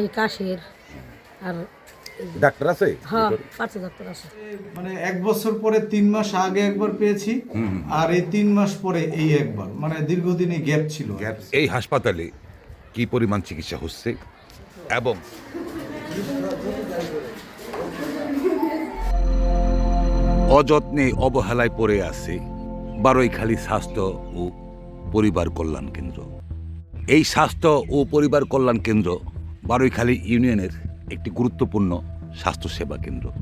এই কাশের আর ডাক্তার আছে? হ্যাঁ পার্থ ডাক্তার আছে। মানে এক বছর পরে তিন মাস আগে একবার পেয়েছি আর এই তিন মাস পরে এই একবার। মানে দীর্ঘদিনই গ্যাপ ছিল। এই হাসপাতালে কি পরিমাণ চিকিৎসা হচ্ছে? এবং অযত্নে অবহেলায় পড়ে আছে বারৈখালী স্বাস্থ্য ও পরিবার কল্যাণ কেন্দ্র। এই স্বাস্থ্য ও পরিবার কল্যাণ কেন্দ্র বারৈখালী ইউনিয়নের একটি গুরুত্বপূর্ণ স্বাস্থ্যসেবা কেন্দ্র।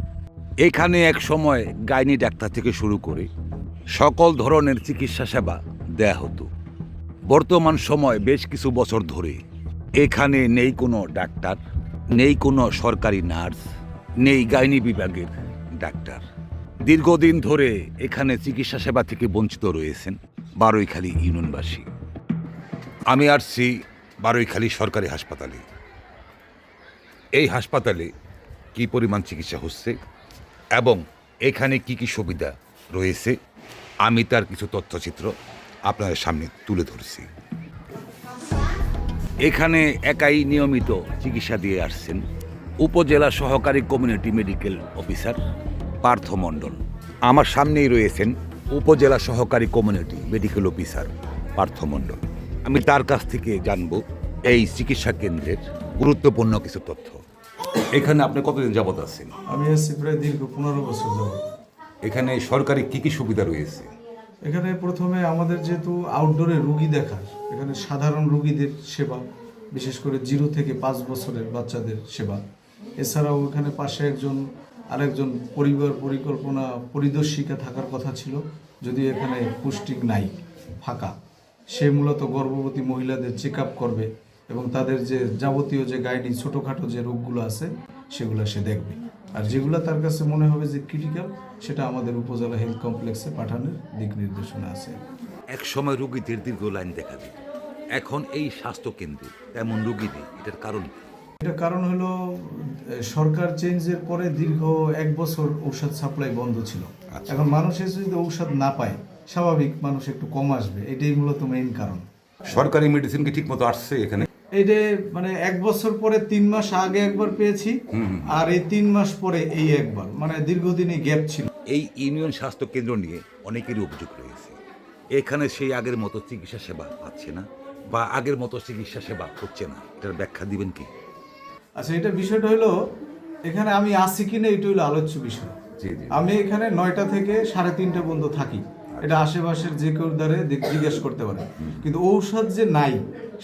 এখানে এক সময় গাইনি ডাক্তার থেকে শুরু করে সকল ধরনের চিকিৎসা সেবা দেয়া হতো। বর্তমান সময় বেশ কিছু বছর ধরে এখানে নেই কোনো ডাক্তার, নেই কোনো সরকারি নার্স, নেই গাইনি বিভাগের ডাক্তার। দীর্ঘদিন ধরে এখানে চিকিৎসা সেবা থেকে বঞ্চিত রয়েছেন বারৈখালী ইউনিয়নবাসী। আমি আসছি বারৈখালী সরকারি হাসপাতালে। এই হাসপাতালে কি পরিমাণ চিকিৎসা হচ্ছে এবং এখানে কি কি সুবিধা রয়েছে, আমি তার কিছু তথ্যচিত্র আপনাদের সামনে তুলে ধরছি। এখানে একাই নিয়মিত চিকিৎসা দিয়ে আসছেন উপজেলা সহকারী community medical officer Partha Mondal. আমার সামনেই রয়েছেন উপজেলা সহকারী community medical officer Partha Mondal. আমি তার কাছ থেকে জানব এই চিকিৎসা কেন্দ্রের গুরুত্বপূর্ণ কিছু তথ্য। এখানে আপনি কতদিন যাবত আছেন? আমি এসেছি প্রায় দীর্ঘ পনেরো বছর যাবত। এখানে সরকারি কি কি সুবিধা রয়েছে? এখানে প্রথমে আমাদের যেহেতু আউটডোরে রুগী দেখার এখানে সাধারণ রুগীদের সেবা বিশেষ করে জিরো থেকে পাঁচ বছরের বাচ্চাদের সেবা। এছাড়াও এখানে পাশে একজন আরেকজন পরিবার পরিকল্পনা পরিদর্শিকা থাকার কথা ছিল যদিও এখানে পুষ্টিক নাই ফাঁকা সে মূলত গর্ভবতী মহিলাদের চেক আপ করবে। এবং তাদের যে যাবতীয় যে গাইনি ছোটোখাটো যে রোগগুলো আছে সেগুলো সে দেখবে। আর যেগুলো তার কাছে মনে হবে যে ক্রিটিক্যাল সেটা আমাদের উপজেলা হেলথ কমপ্লেক্সে পাঠানোর দিক নির্দেশনা আছে। এক সময় রুগীদের দীর্ঘ লাইন দেখা দিত। এখন এই স্বাস্থ্য কেন্দ্রে তেমন রুগী নেই। এটার কারণ কি? এটা কারণ হলো সরকার চেঞ্জের পরে দীর্ঘ এক বছর ঔষধ সাপ্লাই বন্ধ ছিল। এখন মানুষের যদি ঔষধ না পায় স্বাভাবিক মানুষ একটু কম আসবে। এটাই মূলত মেইন কারণ। সরকারি মেডিসিন কি ঠিক মতো আসছে এখানে? এই যে মানে এক বছর পরে তিন মাস আগে একবার পেয়েছি আর এই তিন মাস পরে এই একবার। মানে দীর্ঘদিনই গ্যাপ ছিল। এই ইউনিয়ন স্বাস্থ্য কেন্দ্র নিয়ে অনেকেরই অভিযোগ রয়েছে। এখানে সেই আগের মতো চিকিৎসা সেবা পাচ্ছে না বা আগের মতো চিকিৎসা সেবা হচ্ছে না। এটার ব্যাখ্যা দিবেন কি? আচ্ছা এটা বিষয়টা হলো এখানে আমি আসি কিনা এটা হলো আলোচ্য বিষয়। আমি এখানে নয়টা থেকে সাড়ে তিনটা পর্যন্ত থাকি। এটা আশেপাশের যে কেউ দ্বারে জিজ্ঞেস করতে পারে। কিন্তু ঔষধ যে নাই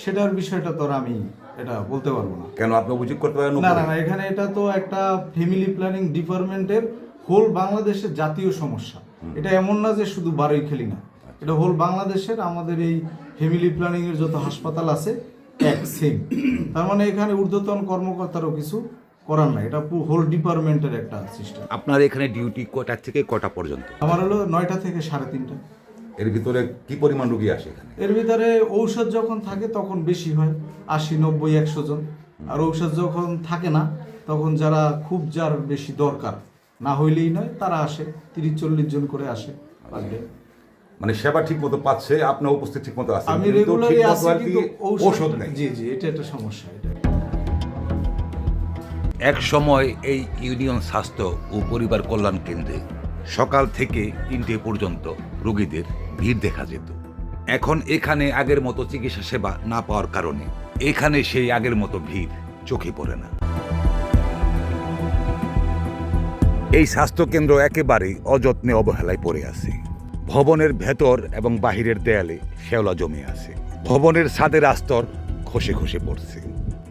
সেটার বিষয়টা তো আমি এটা বলতে পারব না। কেন? আপনি অভিযোগ করতে পারেন না না না এখানে এটা তো একটা ফ্যামিলি প্ল্যানিং ডিপার্টমেন্টের হোল বাংলাদেশের জাতীয় সমস্যা। এটা এমন না যে শুধু বারোই খেলি না। এটা হোল বাংলাদেশের আমাদের এই ফ্যামিলি প্ল্যানিং এর যত হাসপাতাল আছে এক সেম তার মানে এখানে ঊর্ধ্বতন কর্মকর্তারও কিছু করার নাই এটা হোল ডিপার্টমেন্টের একটা সিস্টেম আপনার এখানে ডিউটি কটা থেকে কটা পর্যন্ত? আমার হলো নয়টা থেকে সাড়ে তিনটা। এর ভিতরে কি পরিমাণ রুগী আসে এখানে? এর ভিতরে ঔষধ যখন থাকে তখন বেশি হয় আশি নব্বই একশো জন। আর ঔষধ যখন থাকে না তখন যারা খুব যার বেশি দরকার। না হইলেই নয় তারা আসে তিরিশ চল্লিশ জন করে আসে। মানে সেবা ঠিক মতো পাচ্ছে আপনার উপস্থিত ঠিক মতো আছে আমি রেগুলারই আসি কিন্তু ঔষধ ঔষধ নেই। জি জি এটা একটা সমস্যা এটা। এক সময় এই ইউনিয়ন স্বাস্থ্য ও পরিবার কল্যাণ কেন্দ্রে সকাল থেকে তিনটে পর্যন্ত রোগীদের ভিড় দেখা যেত। এখন এখানে আগের মতো চিকিৎসা সেবা না পাওয়ার কারণে এখানে সেই আগের মতো ভিড় চোখে পড়ে না। এই স্বাস্থ্য কেন্দ্র একেবারেই অযত্নে অবহেলায় পড়ে আছে। ভবনের ভেতর এবং বাহিরের দেয়ালে শেওলা জমে আছে। ভবনের ছাদের আস্তর খসে খসে পড়ছে।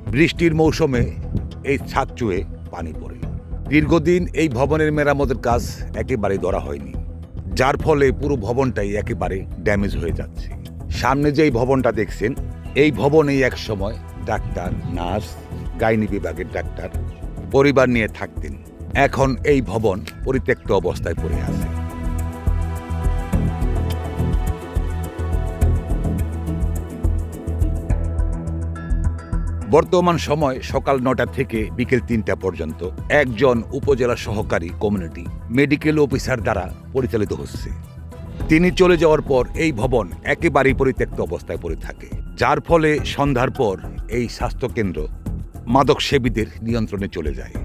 বৃষ্টির মৌসুমে এই ছাদ চুয়ে পানি পড়ে। দীর্ঘদিন এই ভবনের মেরামতের কাজ একেবারে ধরা হয়নি। যার ফলে পুরো ভবনটাই একেবারে ড্যামেজ হয়ে যাচ্ছে। সামনে যে এই ভবনটা দেখছেন, এই ভবনেই এক সময় ডাক্তার, নার্স, গাইনি বিভাগের ডাক্তার পরিবার নিয়ে থাকতেন। এখন এই ভবন পরিত্যক্ত অবস্থায় পড়ে আছে। বর্তমান সময় সকাল নটা থেকে বিকেল তিনটা পর্যন্ত একজন উপজেলা সহকারী কমিউনিটি মেডিকেল অফিসার দ্বারা পরিচালিত হচ্ছে। তিনি চলে যাওয়ার পর এই ভবন একেবারেই পরিত্যক্ত অবস্থায় পড়ে থাকে। যার ফলে সন্ধ্যার পর এই স্বাস্থ্যকেন্দ্র মাদক সেবীদের নিয়ন্ত্রণে চলে যায়।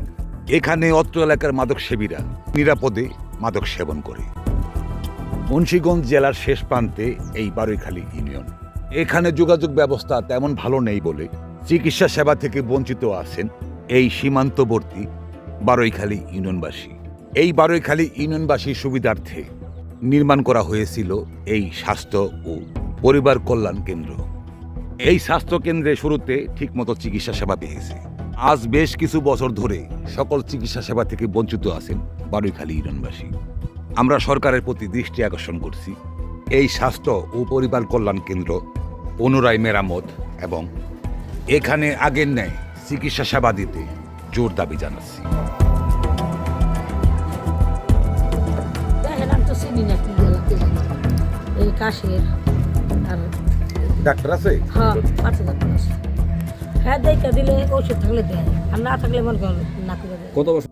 এখানে অত্র এলাকার মাদক সেবীরা নিরাপদে মাদক সেবন করে। মুন্সীগঞ্জ জেলার শেষ প্রান্তে এই বারৈখালী ইউনিয়ন। এখানে যোগাযোগ ব্যবস্থা তেমন ভালো নেই বলে চিকিৎসা সেবা থেকে বঞ্চিত আছেন এই সীমান্তবর্তী বারৈখালী ইউনিয়নবাসী। এই বারৈখালী ইউনিয়নবাসীর সুবিধার্থে নির্মাণ করা হয়েছিল এই স্বাস্থ্য ও পরিবার কল্যাণ কেন্দ্র। এই স্বাস্থ্য কেন্দ্রে শুরুতে ঠিকমতো চিকিৎসা সেবা পেয়েছে। আজ বেশ কিছু বছর ধরে সকল চিকিৎসা সেবা থেকে বঞ্চিত আছেন বারৈখালী ইউনিয়নবাসী। আমরা সরকারের প্রতি দৃষ্টি আকর্ষণ করছি। এই স্বাস্থ্য ও পরিবার কল্যাণ কেন্দ্র পুনরায় মেরামত এবং এখানে আগের ন্যায় চিকিৎসা সেবা দিতে জোর দাবি জানাচ্ছি। দেখেন আমি তো চিনি না এই কাশের আর ডাক্তার আছে? হ্যাঁ পার্শ্ব ডাক্তার আছে। হ্যাঁ দেখে দিলে ওষুধ থাকলে দেয়। আর না থাকলে মনে কর না করে কত বছর?